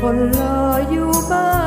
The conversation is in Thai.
คนรออยู่บ้าน